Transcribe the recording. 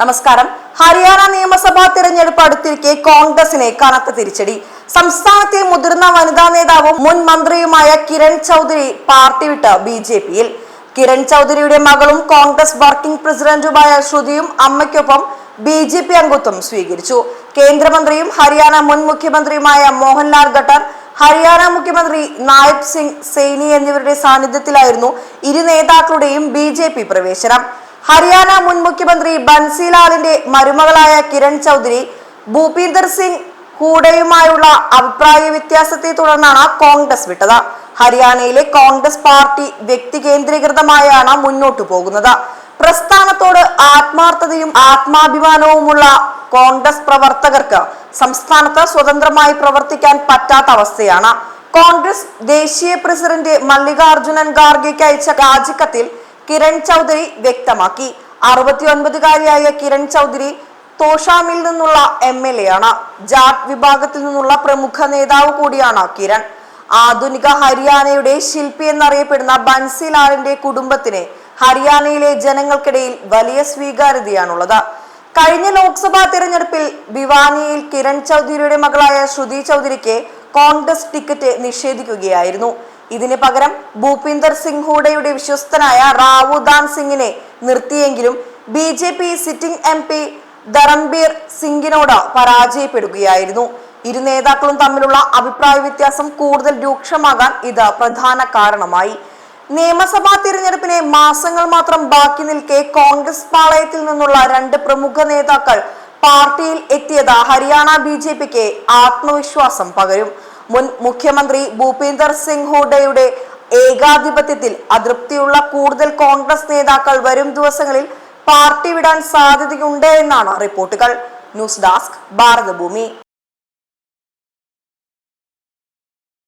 നമസ്കാരം. ഹരിയാന നിയമസഭാ തിരഞ്ഞെടുപ്പ് അടുത്തിരിക്കെ കോൺഗ്രസിനെ കനത്ത തിരിച്ചടി. സംസ്ഥാനത്തെ മുതിർന്ന വനിതാ നേതാവും മുൻ മന്ത്രിയുമായ കിരൺ ചൗധരി പാർട്ടി വിട്ട് ബി ജെ പിയിൽ. കിരൺ ചൗധരിയുടെ മകളും കോൺഗ്രസ് വർക്കിംഗ് പ്രസിഡന്റുമായ ശ്രുതിയും അമ്മയ്ക്കൊപ്പം ബി ജെ പി അംഗത്വം സ്വീകരിച്ചു. കേന്ദ്രമന്ത്രിയും ഹരിയാന മുൻ മുഖ്യമന്ത്രിയുമായ മോഹൻലാൽ ഖട്ടർ ഹരിയാന മുഖ്യമന്ത്രി നായബ് സിംഗ് സെയ്നി എന്നിവരുടെ സാന്നിധ്യത്തിലായിരുന്നു ഇരു നേതാക്കളുടെയും ബി പ്രവേശനം. ഹരിയാന മുൻ മുഖ്യമന്ത്രി ബൻസിലാലിന്റെ മരുമകളായ കിരൺ ചൗധരി ഭൂപീന്ദർ സിംഗ് ഹൂഡയുമായുള്ള അഭിപ്രായ വ്യത്യാസത്തെ തുടർന്നാണ് കോൺഗ്രസ് വിട്ടത്. ഹരിയാനയിലെ കോൺഗ്രസ് പാർട്ടി വ്യക്തി കേന്ദ്രീകൃതമായാണ് മുന്നോട്ടു പോകുന്നത്. പ്രസ്ഥാനത്തോട് ആത്മാർത്ഥതയും ആത്മാഭിമാനവുമുള്ള കോൺഗ്രസ് പ്രവർത്തകർക്ക് സംസ്ഥാനത്ത് സ്വതന്ത്രമായി പ്രവർത്തിക്കാൻ പറ്റാത്ത അവസ്ഥയാണ്. കോൺഗ്രസ് ദേശീയ പ്രസിഡന്റ് മല്ലികാർജുനൻ ഖാർഗെക്ക് അയച്ച രാജിക്കത്തിൽ കിരൺ ചൗധരി വ്യക്തമാക്കി. അറുപത്തിയൊൻപതുകാരിയായ കിരൺ ചൗധരി തോഷാമിൽ നിന്നുള്ള എം എൽ എ ആണ് ജാട്ട് വിഭാഗത്തിൽ നിന്നുള്ള പ്രമുഖ നേതാവ് കൂടിയാണ് കിരൺ. ആധുനിക ഹരിയാനയുടെ ശില്പി എന്നറിയപ്പെടുന്ന ബൻസിലാലിന്റെ കുടുംബത്തിന് ഹരിയാനയിലെ ജനങ്ങൾക്കിടയിൽ വലിയ സ്വീകാര്യതയാണുള്ളത്. കഴിഞ്ഞ ലോക്സഭാ തിരഞ്ഞെടുപ്പിൽ ഭിവാനിയിൽ കിരൺ ചൗധരിയുടെ മകളായ ശ്രുതി ചൗധരിക്ക് കോൺഗ്രസ് ടിക്കറ്റ് നിഷേധിക്കുകയായിരുന്നു. ഇതിന് പകരം ഭൂപീന്ദർ സിംഗ് ഹൂഡയുടെ വിശ്വസ്തനായ റാവു ദാൻ സിംഗിനെ നിർത്തിയെങ്കിലും B J P sitting M P Dharambir സിംഗിനോട് പരാജയപ്പെടുകയായിരുന്നു. ഇരു നേതാക്കളും തമ്മിലുള്ള അഭിപ്രായ വ്യത്യാസം കൂടുതൽ രൂക്ഷമാകാൻ ഇത് പ്രധാന കാരണമായി. നിയമസഭാ തിരഞ്ഞെടുപ്പിനെ മാസങ്ങൾ മാത്രം ബാക്കി നിൽക്കെ കോൺഗ്രസ് പാളയത്തിൽ നിന്നുള്ള രണ്ട് പ്രമുഖ നേതാക്കൾ പാർട്ടിയിൽ എത്തിയത് ഹരിയാന ബി ജെ പിക്ക് ആത്മവിശ്വാസം പകരും. മുൻ മുഖ്യമന്ത്രി ഭൂപീന്ദർ സിംഗ് ഹൂഡയുടെ ഏകാധിപത്യത്തിൽ അതൃപ്തിയുള്ള കൂടുതൽ കോൺഗ്രസ് നേതാക്കൾ വരും ദിവസങ്ങളിൽ പാർട്ടി വിടാൻ സാധ്യതയുണ്ട് എന്നാണ് റിപ്പോർട്ടുകൾ. News desk Bharathabhoomi.